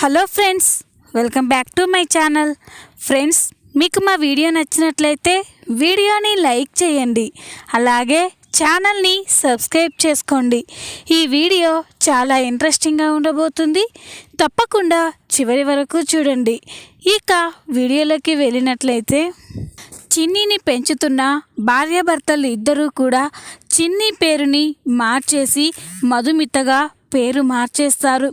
Hello friends welcome back to my channel. Friends మీకు మా video నచ్చినట్లయితే వీడియోని లైక్ చేయండి. అలాగే ఛానల్ని సబ్స్క్రైబ్ చేసుకోండి. ఈ వీడియో చాలా ఇంట్రెస్టింగ్గా ఉండబోతుంది. తప్పకుండా చివరి వరకు చూడండి. ఇక వీడియోలోకి వెళ్ళినట్లయితే చిన్నీని పెంచుతున్న భార్యాభర్తలు ఇద్దరూ కూడా చిన్ని పేరుని మార్చేసి మధుమితగా పేరు మార్చేస్తారు.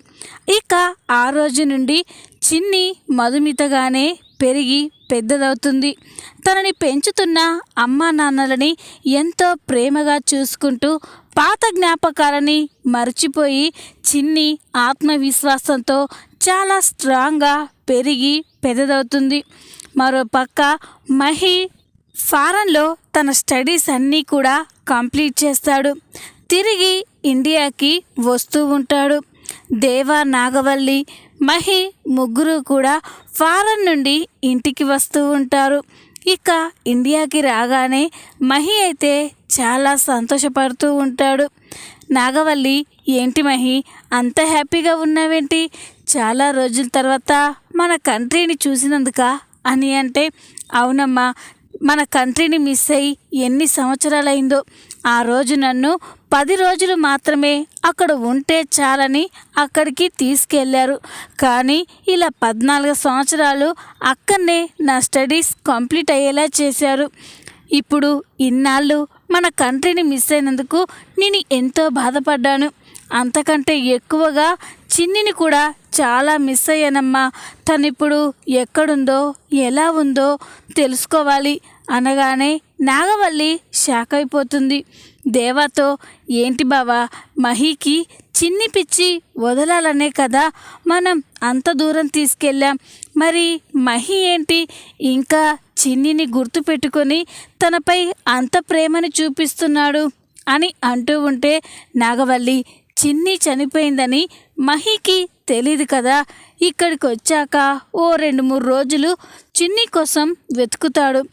ఇక ఆ రోజు నుండి చిన్ని మధుమితగానే పెరిగి పెద్దదవుతుంది. తనని పెంచుతున్న అమ్మా నాన్నలని ఎంతో ప్రేమగా చూసుకుంటూ పాత జ్ఞాపకాలని మర్చిపోయి చిన్ని ఆత్మవిశ్వాసంతో చాలా స్ట్రాంగ్గా పెరిగి పెద్దదవుతుంది. మరో పక్క మహి ఫారెన్లో తన స్టడీస్ అన్నీ కూడా కంప్లీట్ చేస్తాడు. తిరిగి ఇండియాకి వస్తూ ఉంటాడు. దేవా నాగవల్లి మహి ముగ్గురు కూడా ఫారెన్ నుండి ఇంటికి వస్తూ ఉంటారు. ఇక ఇండియాకి రాగానే మహి అయితే చాలా సంతోషపడుతూ ఉంటాడు. నాగవల్లి ఏంటి మహి అంత హ్యాపీగా ఉన్నావేంటి? చాలా రోజుల తర్వాత మన కంట్రీని చూసినందుక? అని అంటే అవునమ్మా మన కంట్రీని మిస్ అయ్యి ఎన్ని సంవత్సరాలైందో. ఆ రోజు నన్ను పది రోజులు మాత్రమే అక్కడ ఉంటే చాలని అక్కడికి తీసుకెళ్ళారు. కానీ ఇలా పద్నాలుగు సంవత్సరాలు అక్కడనే నా స్టడీస్ కంప్లీట్ అయ్యేలా చేశారు. ఇప్పుడు ఇన్నాళ్ళు మన కంట్రీని మిస్ అయినందుకు నేను ఎంతో బాధపడ్డాను. అంతకంటే ఎక్కువగా చిన్నిని కూడా చాలా మిస్ అయ్యానమ్మా. తనిప్పుడు ఎక్కడుందో ఎలా ఉందో తెలుసుకోవాలి. అనగానే నాగవల్లి షాక్ అయిపోతుంది దేవాతో ఏంటి బావా మహీకి చిన్ని పిచ్చి వదలాలనే కదా మనం అంత దూరం తీసుకెళ్ళాం. మరి మహి ఏంటి? ఇంకా చిన్నిని గుర్తు పెట్టుకొని తనపై అంత ప్రేమని చూపిస్తున్నాడు అని అంటూ ఉంటే నాగవల్లి చిన్ని చనిపోయిందని మహికి తెలియదు కదా. ఇక్కడికి వచ్చాక ఓ రెండు మూడు రోజులు చిన్ని కోసం వెతుకుతాడు.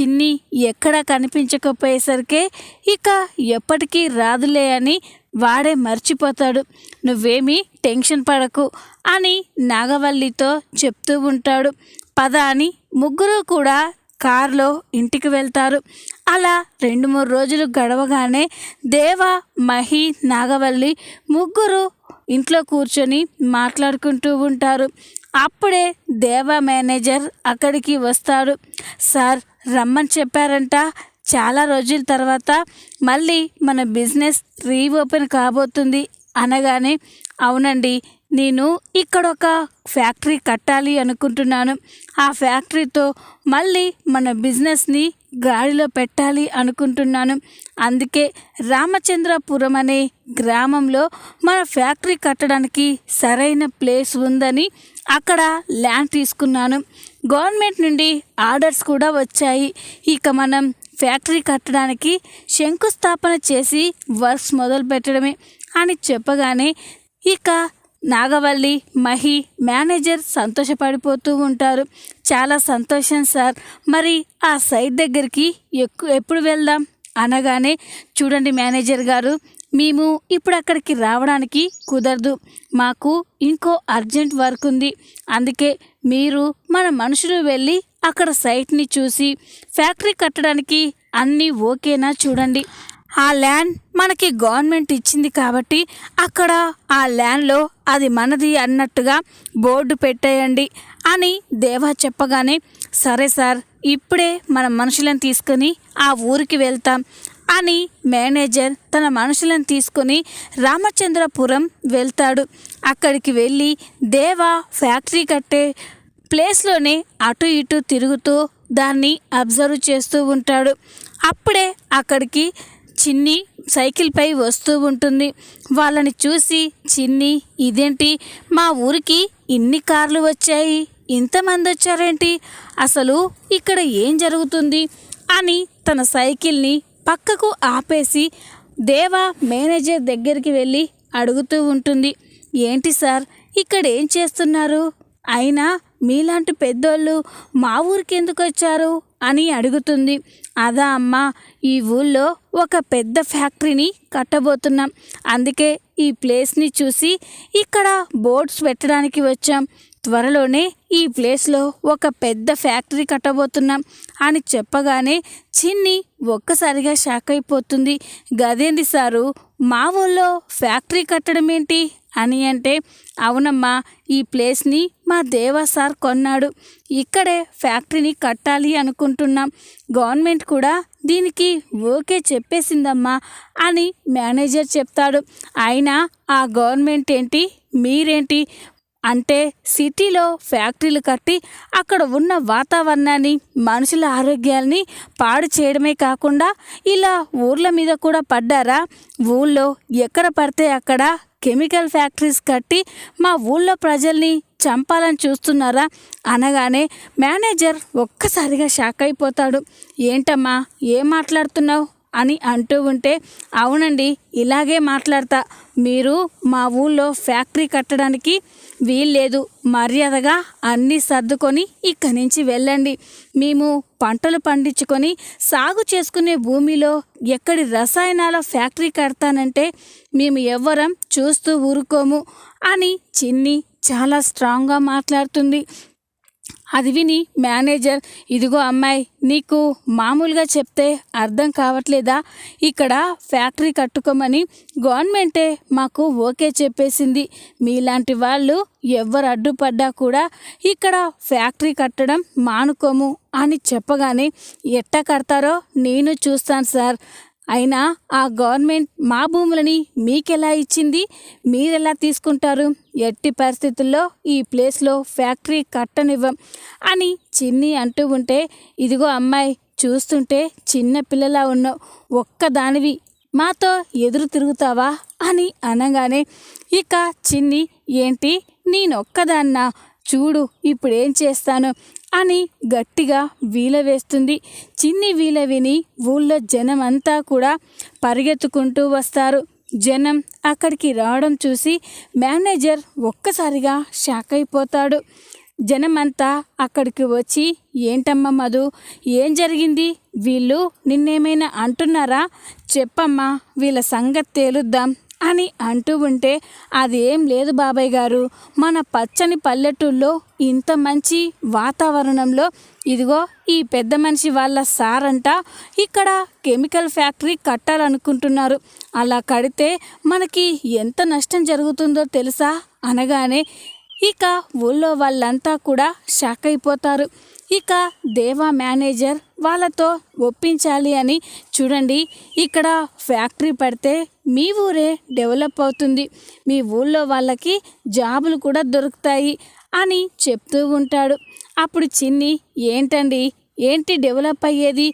చిన్ని ఎక్కడ కనిపించకపోయేసరికి ఇక ఎప్పటికీ రాదులే అని వాడే మర్చిపోతాడు. నువ్వేమీ టెన్షన్ పడకు అని నాగవల్లితో చెప్తూ ఉంటాడు. పద అని ముగ్గురు కూడా కారులో ఇంటికి వెళ్తారు. అలా రెండు మూడు రోజులు గడవగానే దేవ మహి నాగవల్లి ముగ్గురు ఇంట్లో కూర్చొని మాట్లాడుకుంటూ ఉంటారు. అప్పుడే దేవ మేనేజర్ అక్కడికి వస్తాడు. సార్ రమ్మని చెప్పారంట. చాలా రోజుల తర్వాత మళ్ళీ మన బిజినెస్ రీఓపెన్ కాబోతుంది. అనగానే అవునండి నేను ఇక్కడ ఒక ఫ్యాక్టరీ కట్టాలి అనుకుంటున్నాను. ఆ ఫ్యాక్టరీతో మళ్ళీ మన బిజినెస్ని గాడిలో పెట్టాలి అనుకుంటున్నాను. అందుకే రామచంద్రపురం అనే గ్రామంలో మన ఫ్యాక్టరీ కట్టడానికి సరైన ప్లేస్ ఉందని అక్కడ ల్యాండ్ తీసుకున్నాను. గవర్నమెంట్ నుండి ఆర్డర్స్ కూడా వచ్చాయి. ఇక మనం ఫ్యాక్టరీ కట్టడానికి శంకుస్థాపన చేసి వర్క్స్ మొదలు పెట్టడమే అని చెప్పగానే ఇక నాగవల్లి మహి మేనేజర్ సంతోషపడిపోతూ ఉంటారు. చాలా సంతోషం సార్. మరి ఆ సైట్ దగ్గరికి ఎక్కు ఎప్పుడు వెళ్దాం? అనగానే చూడండి మేనేజర్ గారు మేము ఇప్పుడు అక్కడికి రావడానికి కుదరదు. మాకు ఇంకో అర్జెంట్ వర్క్ ఉంది. అందుకే మీరు మన మనుషులు వెళ్ళి అక్కడ సైట్ని చూసి ఫ్యాక్టరీ కట్టడానికి అన్నీ ఓకేనా చూడండి. ఆ ల్యాండ్ మనకి గవర్నమెంట్ ఇచ్చింది కాబట్టి అక్కడ ఆ ల్యాండ్లో అది మనది అన్నట్టుగా బోర్డు పెట్టేయండి అని దేవా చెప్పగానే సరే సార్ ఇప్పుడే మన మనుషులను తీసుకొని ఆ ఊరికి వెళ్తాం. అని మేనేజర్ తన మనుషులను తీసుకొని రామచంద్రపురం వెళ్తాడు. అక్కడికి వెళ్ళి దేవా ఫ్యాక్టరీ కట్టే ప్లేస్లోనే అటు ఇటు తిరుగుతూ దాన్ని అబ్జర్వ్ చేస్తూ ఉంటాడు. అప్పుడే అక్కడికి చిన్ని సైకిల్పై వస్తూ ఉంటుంది. వాళ్ళని చూసి చిన్ని ఇదేంటి? మా ఊరికి ఇన్ని కార్లు వచ్చాయి. ఇంతమంది వచ్చారేంటి? అసలు ఇక్కడ ఏం జరుగుతుంది? అని తన సైకిల్ని పక్కకు ఆపేసి దేవా మేనేజర్ దగ్గరికి వెళ్ళి అడుగుతూ ఉంటుంది. ఏంటి సార్ ఇక్కడ ఏం చేస్తున్నారు? అయినా మీలాంటి పెద్దోళ్ళు మా ఊరికి ఎందుకు వచ్చారు? అని అడుగుతుంది. అదా అమ్మా ఈ ఊళ్ళో ఒక పెద్ద ఫ్యాక్టరీని కట్టబోతున్నాం. అందుకే ఈ ప్లేస్ని చూసి ఇక్కడ బోర్డ్స్ పెట్టడానికి వచ్చాం. త్వరలోనే ఈ ప్లేస్లో ఒక పెద్ద ఫ్యాక్టరీ కట్టబోతున్నాం అని చెప్పగానే చిన్ని ఒక్కసారిగా షాక్ అయిపోతుంది. గదేంది సారు మా ఊళ్ళో ఫ్యాక్టరీ కట్టడం ఏంటి అని అంటే అవునమ్మా ఈ ప్లేస్ని మా దేవా సార్ కొన్నాడు. ఇక్కడే ఫ్యాక్టరీని కట్టాలి అనుకుంటున్నాం. గవర్నమెంట్ కూడా దీనికి ఓకే చెప్పేసిందమ్మా అని మేనేజర్ చెప్తాడు. అయినా ఆ గవర్నమెంట్ ఏంటి? మీరేంటి? అంటే సిటీలో ఫ్యాక్టరీలు కట్టి అక్కడ ఉన్న వాతావరణాన్ని మనుషుల ఆరోగ్యాల్ని పాడు చేయడమే కాకుండా ఇలా ఊర్ల మీద కూడా పడ్డారా? ఊళ్ళో ఎక్కడ పడితే అక్కడ కెమికల్ ఫ్యాక్టరీస్ కట్టి మా ఊళ్ళో ప్రజల్ని చంపాలని చూస్తున్నారా? అనగానే మేనేజర్ ఒక్కసారిగా షాక్ అయిపోతాడు. ఏంటమ్మా ఏం మాట్లాడుతున్నావు? అని అంటూ ఉంటే అవునండి ఇలాగే మాట్లాడతా. మీరు మా ఊళ్ళో ఫ్యాక్టరీ కట్టడానికి వీల్లేదు. మర్యాదగా అన్నీ సర్దుకొని ఇక్కడి నుంచి వెళ్ళండి. మేము పంటలు పండించుకొని సాగు చేసుకునే భూమిలో ఎక్కడి రసాయనాల ఫ్యాక్టరీ కడతానంటే మేము ఎవ్వరం చూస్తూ ఊరుకోము అని చిన్ని చాలా స్ట్రాంగ్గా మాట్లాడుతుంది. అది విని మేనేజర్ ఇదిగో అమ్మాయి నీకు మామూలుగా చెప్తే అర్థం కావట్లేదా? ఇక్కడ ఫ్యాక్టరీ కట్టుకోమని గవర్నమెంటే మాకు ఓకే చెప్పేసింది. మీలాంటి వాళ్ళు ఎవరు అడ్డుపడ్డా కూడా ఇక్కడ ఫ్యాక్టరీ కట్టడం మానుకోము అని చెప్పగానే ఎట్ట కడతారో నేను చూస్తాను సార్. అయినా ఆ గవర్నమెంట్ మా భూములని మీకెలా ఇచ్చింది? మీరెలా తీసుకుంటారు? ఎట్టి పరిస్థితుల్లో ఈ ప్లేస్లో ఫ్యాక్టరీ కట్టనివ్వం అని చిన్ని అంటూ ఉంటే ఇదిగో అమ్మాయి చూస్తుంటే చిన్న పిల్లలా ఉన్నావు ఒక్కదానివి. మాతో ఎదురు తిరుగుతావా? అని అనగానే ఇక చిన్ని ఏంటి? నేనొక్కదాన్నా. చూడు ఇప్పుడేం చేస్తాను? అని గట్టిగా వీల వేస్తుంది. చిన్ని వీల విని ఊళ్ళో జనం అంతా కూడా పరిగెత్తుకుంటూ వస్తారు. జనం అక్కడికి రావడం చూసి మేనేజర్ ఒక్కసారిగా షాక్ అయిపోతాడు. జనమంతా అక్కడికి వచ్చి ఏంటమ్మా మధు ఏం జరిగింది? వీళ్ళు నిన్నేమైనా అంటున్నారా? చెప్పమ్మా వీళ్ళ సంగతి తేలుద్దాం. అని అంటూ ఉంటే అదేం లేదు బాబాయ్ గారు. మన పచ్చని పల్లెటూళ్ళలో ఇంత మంచి వాతావరణంలో ఇదిగో ఈ పెద్ద మనిషి వాళ్ళ సారంట ఇక్కడ కెమికల్ ఫ్యాక్టరీ కట్టాలనుకుంటున్నారు. అలా కడితే మనకి ఎంత నష్టం జరుగుతుందో తెలుసా? అనగానే ఇక ఊళ్ళో వాళ్ళంతా కూడా షాక్ అయిపోతారు. ఇక దేవా మేనేజర్ వాళ్ళతో ఒప్పించాలి అని చూడండి ఇక్కడ ఫ్యాక్టరీ పడితే మీ ఊరే డెవలప్ అవుతుంది. మీ ఊళ్ళో వాళ్ళకి జాబులు కూడా దొరుకుతాయి అని చెప్తూ ఉంటాడు. అప్పుడు చిన్ని ఏంటండి? ఏంటి డెవలప్ అయ్యేది?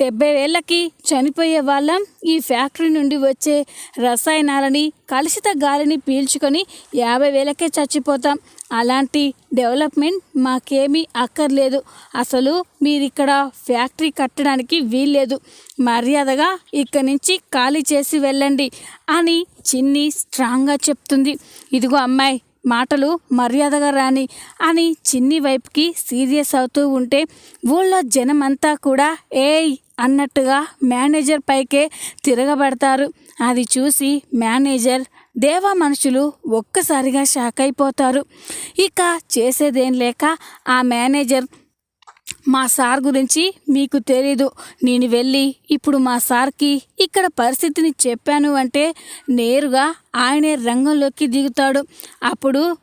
డెబ్బై వేళ్ళకి చనిపోయే వాళ్ళం. ఈ ఫ్యాక్టరీ నుండి వచ్చే రసాయనాలని కలుషిత గాలిని పీల్చుకొని యాభై వేలకే చచ్చిపోతాం. అలాంటి డెవలప్మెంట్ మాకేమీ అక్కర్లేదు. అసలు మీరు ఇక్కడ ఫ్యాక్టరీ కట్టడానికి వీల్లేదు. మర్యాదగా ఇక్కడి నుంచి ఖాళీ చేసి వెళ్ళండి అని చిన్ని స్ట్రాంగ్గా చెప్తుంది. ఇదిగో అమ్మాయి మాటలు మర్యాదగా రాని అని చిన్ని వైపుకి సీరియస్ అవుతూ ఉంటే ఊళ్ళో జనమంతా కూడా ఏయ్ అన్నట్టుగా మేనేజర్ పైకే తిరగబడతారు. అది చూసి మేనేజర్ దేవా మనుషులు ఒక్కసారిగా షాక్ అయిపోతారు. ఇక చేసేదేం లేక ఆ మేనేజర్ మా సార్ గురించి మీకు తెలీదు. నేను వెళ్ళి ఇప్పుడు మా సార్కి ఇక్కడ పరిస్థితిని చెప్పాను అంటే నేరుగా ఆయనే రంగంలోకి దిగుతాడు. అప్పుడు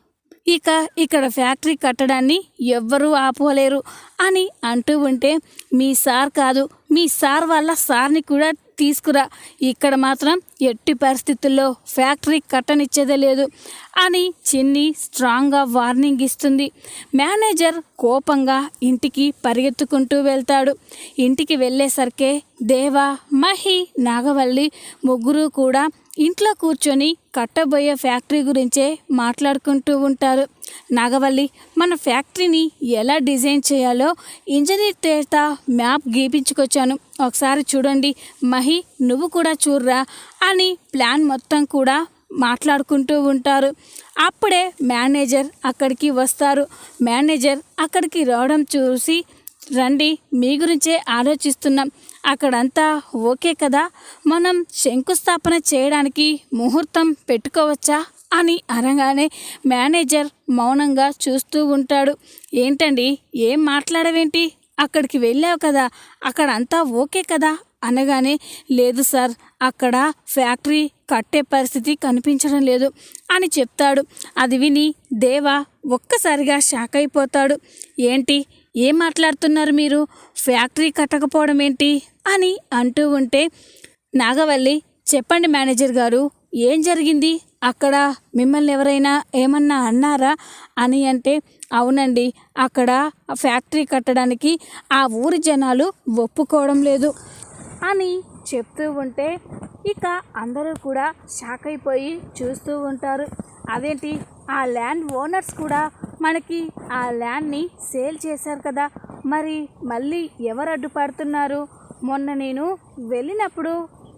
ఇక ఇక్కడ ఫ్యాక్టరీ కట్టడాన్ని ఎవ్వరూ ఆపలేరు అని అంటూ ఉంటే మీ సార్ కాదు మీ సార్ వాళ్ళ సార్ని కూడా తీసుకురా. ఇక్కడ మాత్రం ఎట్టి పరిస్థితుల్లో ఫ్యాక్టరీ కట్టనిచ్చేదే లేదు అని చిన్ని స్ట్రాంగ్గా వార్నింగ్ ఇస్తుంది. మేనేజర్ కోపంగా ఇంటికి పరిగెత్తుకుంటూ వెళ్తాడు. ఇంటికి వెళ్ళేసరికే దేవా మహి నాగవల్లి ముగ్గురు కూడా ఇంట్లో కూర్చొని కట్టబోయే ఫ్యాక్టరీ గురించే మాట్లాడుకుంటూ ఉంటారు. నాగవల్లి మన ఫ్యాక్టరీని ఎలా డిజైన్ చేయాలో ఇంజనీర్ చేత మ్యాప్ గీపించుకొచ్చాను. ఒకసారి చూడండి. మహి నువ్వు కూడా చూర్రా అని ప్లాన్ మొత్తం కూడా మాట్లాడుకుంటూ ఉంటారు. అప్పుడే మేనేజర్ అక్కడికి వస్తారు. మేనేజర్ అక్కడికి రావడం చూసి రండి మీ గురించే ఆలోచిస్తున్నాం. అక్కడంతా ఓకే కదా? మనం శంకుస్థాపన చేయడానికి ముహూర్తం పెట్టుకోవచ్చా? అని అనగానే మేనేజర్ మౌనంగా చూస్తూ ఉంటాడు. ఏంటండి? ఏం మాట్లాడవేంటి? అక్కడికి వెళ్ళావు కదా అక్కడ అంతా ఓకే కదా? అనగానే లేదు సార్ అక్కడ ఫ్యాక్టరీ కట్టే పరిస్థితి కనిపించడం లేదు అని చెప్తాడు. అది విని దేవ ఒక్కసారిగా షాక్ అయిపోతాడు. ఏంటి ఏం మాట్లాడుతున్నారు మీరు? ఫ్యాక్టరీ కట్టకపోవడం ఏంటి? అని అంటూ ఉంటే నాగవల్లి చెప్పండి మేనేజర్ గారు ఏం జరిగింది? అక్కడ మిమ్మల్ని ఎవరైనా ఏమన్నా అన్నారా? అని అంటే అవునండి. అక్కడ ఫ్యాక్టరీ కట్టడానికి ఆ ఊరి జనాలు ఒప్పుకోవడం లేదు. అని చెప్తూ ఉంటే ఇక అందరూ కూడా షాక్ అయిపోయి చూస్తూ ఉంటారు. అదేంటి? ఆ ల్యాండ్ ఓనర్స్ కూడా మనకి ఆ ల్యాండ్ని సేల్ చేశారు కదా. మరి మళ్ళీ ఎవరు అడ్డుపడుతున్నారు? మొన్న నేను వెళ్ళినప్పుడు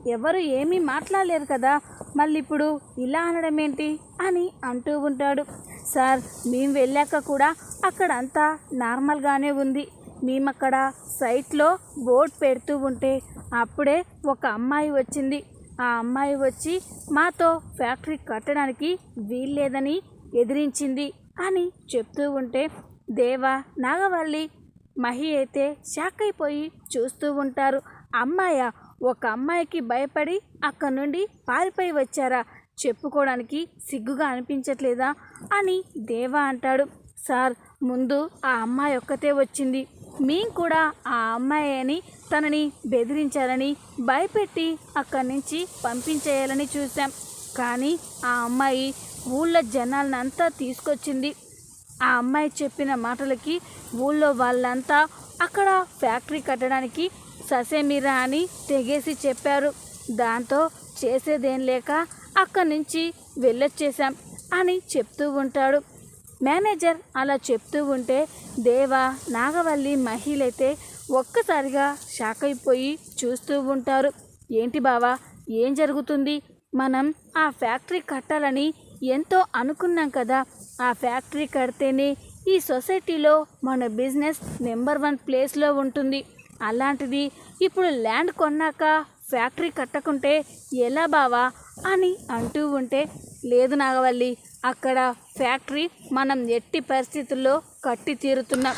ఎవరు ఏమీ మాట్లాడలేరు కదా. మళ్ళీ ఇప్పుడు ఇలా అనడం ఏంటి అని అంటూ ఉంటాడు. సార్ మేము వెళ్ళాక కూడా అక్కడ అంతా నార్మల్గానే ఉంది. మేము అక్కడ సైట్లో బోర్డ్ పెడుతూ ఉంటే అప్పుడే ఒక అమ్మాయి వచ్చింది. ఆ అమ్మాయి వచ్చి మాతో ఫ్యాక్టరీ కట్టడానికి వీల్లేదని ఎదిరించింది అని చెప్తూ ఉంటే దేవ నాగవల్లి మహి అయితే షాక్ అయిపోయి చూస్తూ ఉంటారు. అమ్మాయ ఒక అమ్మాయికి భయపడి అక్కడి నుండి పారిపోయి వచ్చారా? చెప్పుకోవడానికి సిగ్గుగా అనిపించట్లేదా అని దేవా అంటాడు. సార్ ముందు ఆ అమ్మాయి ఒక్కతే వచ్చింది. మేం కూడా ఆ అమ్మాయి అని తనని బెదిరించాలని భయపెట్టి అక్కడి నుంచి పంపించేయాలని చూశాం. కానీ ఆ అమ్మాయి ఊళ్ళో జనాలనంతా తీసుకొచ్చింది. ఆ అమ్మాయి చెప్పిన మాటలకి ఊళ్ళో వాళ్ళంతా అక్కడ ఫ్యాక్టరీ కట్టడానికి ససేమిరా అని తెగేసి చెప్పారు. దాంతో చేసేదేం లేక అక్కడి నుంచి వెళ్ళొచ్చేసాం అని చెప్తూ ఉంటాడు. మేనేజర్ అలా చెప్తూ ఉంటే దేవ నాగవల్లి మహిళైతే ఒక్కసారిగా షాక్ అయిపోయి చూస్తూ ఉంటారు. ఏంటి బావా ఏం జరుగుతుంది? మనం ఆ ఫ్యాక్టరీ కట్టాలని ఎంతో అనుకున్నాం కదా. ఆ ఫ్యాక్టరీ కడితేనే ఈ సొసైటీలో మన బిజినెస్ నెంబర్ వన్ ప్లేస్లో ఉంటుంది. అలాంటిది ఇప్పుడు ల్యాండ్ కొన్నాక ఫ్యాక్టరీ కట్టకుంటే ఎలా బావా? అని అంటూ ఉంటే లేదు నాగవల్లి అక్కడ ఫ్యాక్టరీ మనం ఎట్టి పరిస్థితుల్లో కట్టి తీరుతున్నాం.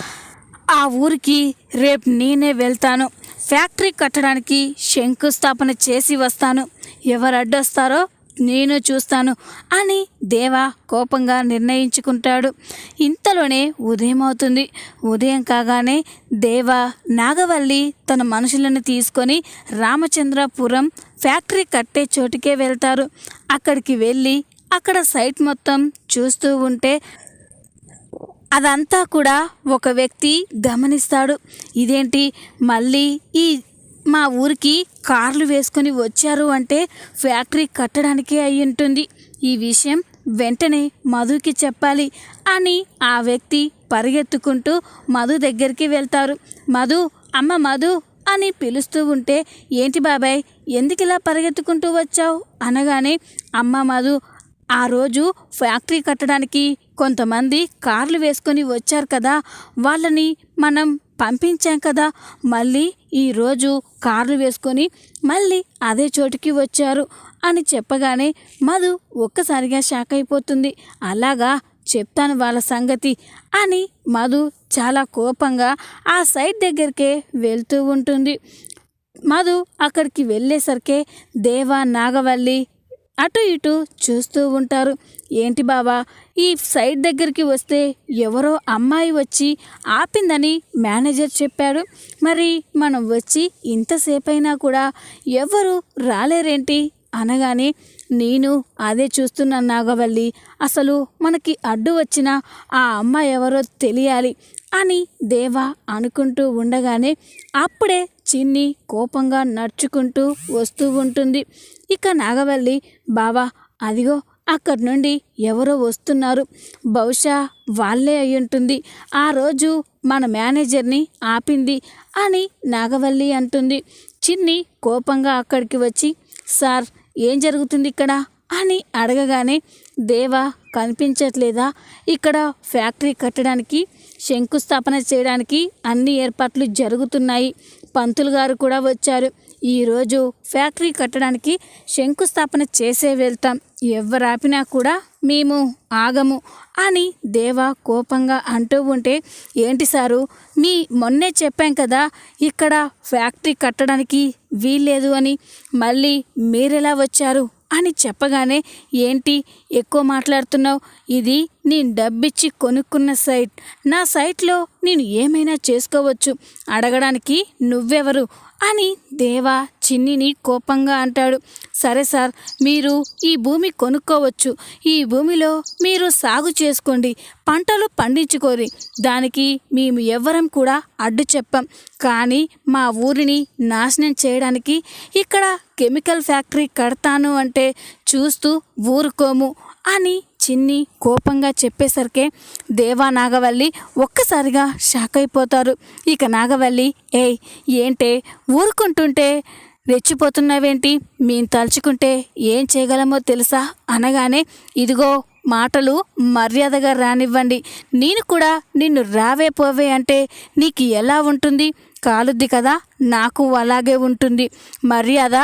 ఆ ఊరికి రేపు నేనే వెళ్తాను. ఫ్యాక్టరీ కట్టడానికి శంకుస్థాపన చేసి వస్తాను. ఎవరు అడ్డొస్తారో నేను చూస్తాను అని దేవా కోపంగా నిర్ణయించుకుంటాడు. ఇంతలోనే ఉదయం అవుతుంది. ఉదయం కాగానే దేవా నాగవల్లి తన మనుషులను తీసుకొని రామచంద్రపురం ఫ్యాక్టరీ కట్టే చోటుకే వెళ్తారు. అక్కడికి వెళ్ళి అక్కడ సైట్ మొత్తం చూస్తూ ఉంటే అదంతా కూడా ఒక వ్యక్తి గమనిస్తాడు. ఇదేంటి? మళ్ళీ ఈ మా ఊరికి కార్లు వేసుకొని వచ్చారు అంటే ఫ్యాక్టరీ కట్టడానికే అయి ఉంటుంది. ఈ విషయం వెంటనే మధుకి చెప్పాలి అని ఆ వ్యక్తి పరిగెత్తుకుంటూ మధు దగ్గరికి వెళ్తారు. మధు అమ్మ మధు అని పిలుస్తూ ఉంటే ఏంటి బాబాయ్ ఎందుకు ఇలా పరిగెత్తుకుంటూ వచ్చావు? అనగానే అమ్మ మధు ఆ రోజు ఫ్యాక్టరీ కట్టడానికి కొంతమంది కార్లు వేసుకొని వచ్చారు కదా వాళ్ళని మనం పంపించాం కదా మళ్ళీ ఈరోజు కార్లు వేసుకొని మళ్ళీ అదే చోటుకి వచ్చారు అని చెప్పగానే మధు ఒక్కసారిగా షాక్ అయిపోతుంది. అలాగా చెప్తాను వాళ్ళ సంగతి అని మధు చాలా కోపంగా ఆ సైట్ దగ్గరికే వెళ్తూ ఉంటుంది. మధు అక్కడికి వెళ్ళేసరికే దేవా నాగవల్లి అటు ఇటు చూస్తూ ఉంటారు. ఏంటి బావా ఈ సైట్ దగ్గరికి వస్తే ఎవరో అమ్మాయి వచ్చి ఆపిందని మేనేజర్ చెప్పాడు. మరి మనం వచ్చి ఇంతసేపైనా కూడా ఎవరు రాలేరేంటి అనగానే నేను అదే చూస్తున్నాను నాగవల్లి. అసలు మనకి అడ్డు వచ్చిన ఆ అమ్మ ఎవరో తెలియాలి అని దేవా అనుకుంటూ ఉండగానే అప్పుడే చిన్ని కోపంగా నడుచుకుంటూ వస్తూ ఉంటుంది. ఇక నాగవల్లి బావా అదిగో అక్కడి నుండి ఎవరో వస్తున్నారు. బహుశా వాళ్ళే అయి ఉంటుంది ఆ రోజు మన మేనేజర్ని ఆపింది అని నాగవల్లి అంటుంది. చిన్ని కోపంగా అక్కడికి వచ్చి సార్ ఏం జరుగుతుంది ఇక్కడ? అని అడగగానే దేవా కనిపించట్లేదా? ఇక్కడ ఫ్యాక్టరీ కట్టడానికి శంకుస్థాపన చేయడానికి అన్ని ఏర్పాట్లు జరుగుతున్నాయి. పంతులు గారు కూడా వచ్చారు. ఈరోజు ఫ్యాక్టరీ కట్టడానికి శంకుస్థాపన చేసే వెళ్తాం. ఎవరాపినా కూడా మేము ఆగము అని దేవా కోపంగా అంటూ ఉంటే ఏంటి సారు? మీ మొన్నే చెప్పాం కదా ఇక్కడ ఫ్యాక్టరీ కట్టడానికి వీల్లేదు అని. మళ్ళీ మీరెలా వచ్చారు? అని చెప్పగానే ఏంటి? ఎక్కువ మాట్లాడుతున్నావు. ఇది నేను డబ్బిచ్చి కొనుక్కున్న సైట్. నా సైట్లో నేను ఏమైనా చేసుకోవచ్చు? అడగడానికి నువ్వెవరు? అని దేవా చిన్నిని కోపంగా అంటాడు. సరే సార్ మీరు ఈ భూమి కొనుక్కోవచ్చు. ఈ భూమిలో మీరు సాగు చేసుకోండి. పంటలు పండించుకోరి. దానికి మేము ఎవ్వరం కూడా అడ్డు చెప్పం. కానీ మా ఊరిని నాశనం చేయడానికి ఇక్కడ కెమికల్ ఫ్యాక్టరీ కడతాను అంటే చూస్తూ ఊరుకోము అని చిన్ని కోపంగా చెప్పేసరికే దేవా నాగవల్లి ఒక్కసారిగా షాక్ అయిపోతారు. ఇక నాగవల్లి ఏయ్ ఏంటే? ఊరుకుంటుంటే రెచ్చిపోతున్నావేంటి? మేము తలుచుకుంటే ఏం చేయగలమో తెలుసా? అనగానే ఇదిగో మాటలు మర్యాదగా రానివ్వండి. నేను కూడా నిన్ను రావే పోవే అంటే నీకు ఎలా ఉంటుంది? కాలుద్ది కదా నాకు అలాగే ఉంటుంది. మర్యాద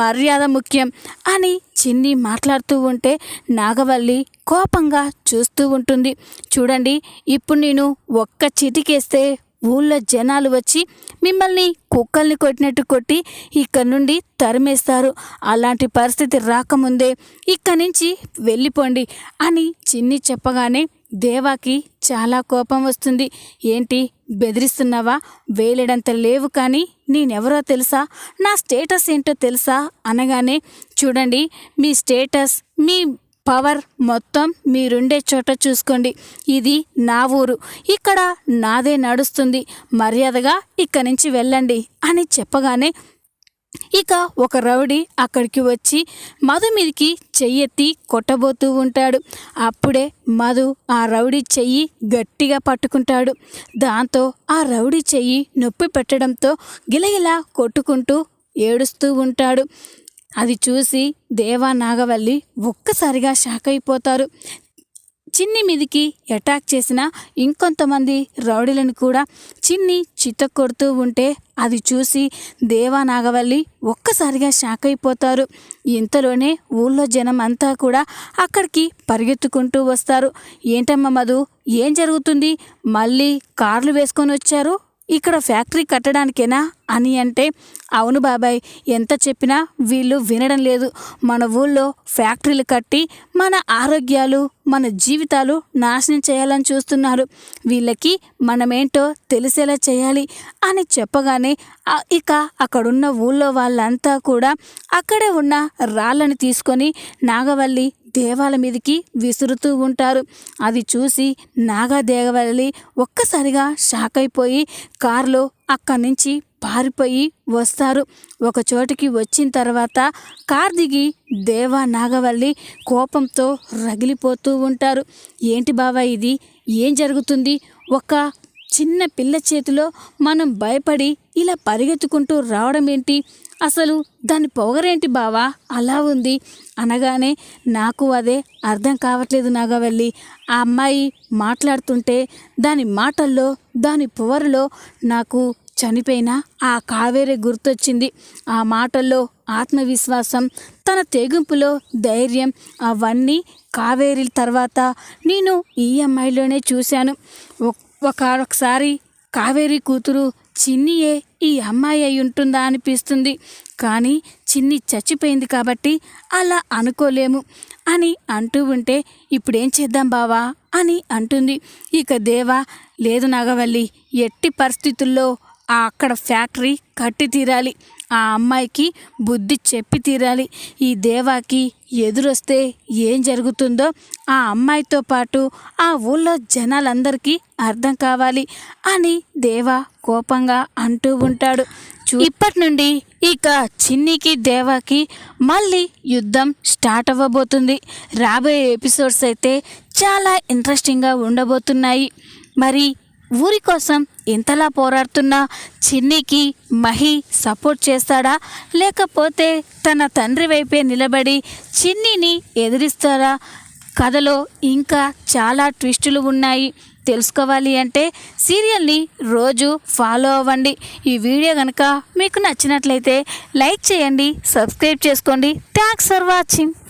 మర్యాద ముఖ్యం అని చిన్ని మాట్లాడుతూ ఉంటే నాగవల్లి కోపంగా చూస్తూ ఉంటుంది. చూడండి ఇప్పుడు నేను ఒక్క చిటికేస్తే ఊళ్ళో జనాలు వచ్చి మిమ్మల్ని కుక్కల్ని కొట్టినట్టు కొట్టి ఇక్కడ నుండి తరిమేస్తారు. అలాంటి పరిస్థితి రాకముందే ఇక్కడి నుంచి వెళ్ళిపోండి అని చిన్ని చెప్పగానే దేవాకి చాలా కోపం వస్తుంది. ఏంటి బెదిరిస్తున్నావా? వేలేడంత లేవు కానీ నేనెవరో తెలుసా? నా స్టేటస్ ఏంటో తెలుసా? అనగానే చూడండి మీ స్టేటస్ మీ పవర్ మొత్తం మీరుండే చోట చూసుకోండి. ఇది నా ఊరు. ఇక్కడ నాదే నడుస్తుంది. మర్యాదగా ఇక్కడి నుంచి వెళ్ళండి అని చెప్పగానే ఇక ఒక రౌడీ అక్కడికి వచ్చి మధు మీదకి చెయ్యెత్తి కొట్టబోతూ ఉంటాడు. అప్పుడే మధు ఆ రౌడీ చెయ్యి గట్టిగా పట్టుకుంటాడు. దాంతో ఆ రౌడీ చెయ్యి నొప్పి పెట్టడంతో గిలగిలా కొట్టుకుంటూ ఏడుస్తూ ఉంటాడు. అది చూసి దేవా నాగవల్లి ఒక్కసారిగా షాక్ అయిపోతారు చిన్ని మీదికి అటాక్ చేసిన ఇంకొంతమంది రౌడీలను కూడా చిన్ని చిత్త కొడుతూ ఉంటే అది చూసి దేవా నాగవల్లి ఒక్కసారిగా షాక్ అయిపోతారు. ఇంతలోనే ఊళ్ళో జనం అంతా కూడా అక్కడికి పరిగెత్తుకుంటూ వస్తారు. ఏంటమ్మా మధు ఏం జరుగుతుంది? మళ్ళీ కార్లు వేసుకొని వచ్చారు? ఇక్కడ ఫ్యాక్టరీ కట్టడానికేనా? అని అంటే అవును బాబాయ్ ఎంత చెప్పినా వీళ్ళు వినడం లేదు. మన ఊళ్ళో ఫ్యాక్టరీలు కట్టి మన ఆరోగ్యాలు మన జీవితాలు నాశనం చేయాలని చూస్తున్నారు. వీళ్ళకి మనమేంటో తెలిసేలా చేయాలి అని చెప్పగానే ఇక అక్కడున్న ఊళ్ళో వాళ్ళంతా కూడా అక్కడే ఉన్న రాళ్ళని తీసుకొని నాగవల్లి దేవాల మీదకి విసురుతూ ఉంటారు. అది చూసి నాగాదేగవల్లి ఒక్కసారిగా షాక్ అయిపోయి కారులో అక్కడి నుంచి పారిపోయి వస్తారు. ఒక చోటికి వచ్చిన తర్వాత కార్ దిగి దేవా నాగవల్లి కోపంతో రగిలిపోతూ ఉంటారు. ఏంటి బావా ఇది? ఏం జరుగుతుంది? ఒక చిన్న పిల్ల చేతిలో మనం భయపడి ఇలా పరిగెత్తుకుంటూ రావడం ఏంటి? అసలు దాని పొగరేంటి బావా? అలా ఉంది. అనగానే నాకు అదే అర్థం కావట్లేదు నాగవల్లి. ఆ అమ్మాయి మాట్లాడుతుంటే దాని మాటల్లో దాని పొగరులో నాకు చనిపోయిన ఆ కావేరి గుర్తొచ్చింది. ఆ మాటల్లో ఆత్మవిశ్వాసం తన తెగింపులో ధైర్యం అవన్నీ కావేరి తర్వాత నేను ఈ అమ్మాయిలోనే చూశాను. ఒకసారి కావేరి కూతురు చిన్నియే ఈ అమ్మాయి అయి ఉంటుందా అనిపిస్తుంది. కానీ చిన్ని చచ్చిపోయింది కాబట్టి అలా అనుకోలేము అని అంటూ ఉంటే ఇప్పుడేం చేద్దాం బావా అని అంటుంది. ఇక దేవా లేదు నాగవల్లి ఎట్టి పరిస్థితుల్లో అక్కడ ఫ్యాక్టరీ కట్టి తీరాలి. ఆ అమ్మాయికి బుద్ధి చెప్పి తీరాలి. ఈ దేవాకి ఎదురొస్తే ఏం జరుగుతుందో ఆ అమ్మాయితో పాటు ఆ ఊళ్ళో జనాలందరికీ అర్థం కావాలి అని దేవా కోపంగా అంటూ ఉంటాడు. చూ- ఇప్పటి నుండి ఇక చిన్నికి దేవాకి మళ్ళీ యుద్ధం స్టార్ట్ అవ్వబోతుంది. రాబోయే ఎపిసోడ్స్ అయితే చాలా ఇంట్రెస్టింగ్గా ఉండబోతున్నాయి. మరి ఊరి కోసం ఇంతలా పోరాడుతున్న చిన్నికి మహి సపోర్ట్ చేస్తాడా? లేకపోతే తన తండ్రి వైపే నిలబడి చిన్నిని ఎదిరిస్తాడా కథలో ఇంకా చాలా ట్విస్టులు ఉన్నాయి. తెలుసుకోవాలి అంటే సీరియల్ని రోజు ఫాలో అవ్వండి. ఈ వీడియో కనుక మీకు నచ్చినట్లయితే లైక్ చేయండి సబ్స్క్రైబ్ చేసుకోండి. Thanks for watching.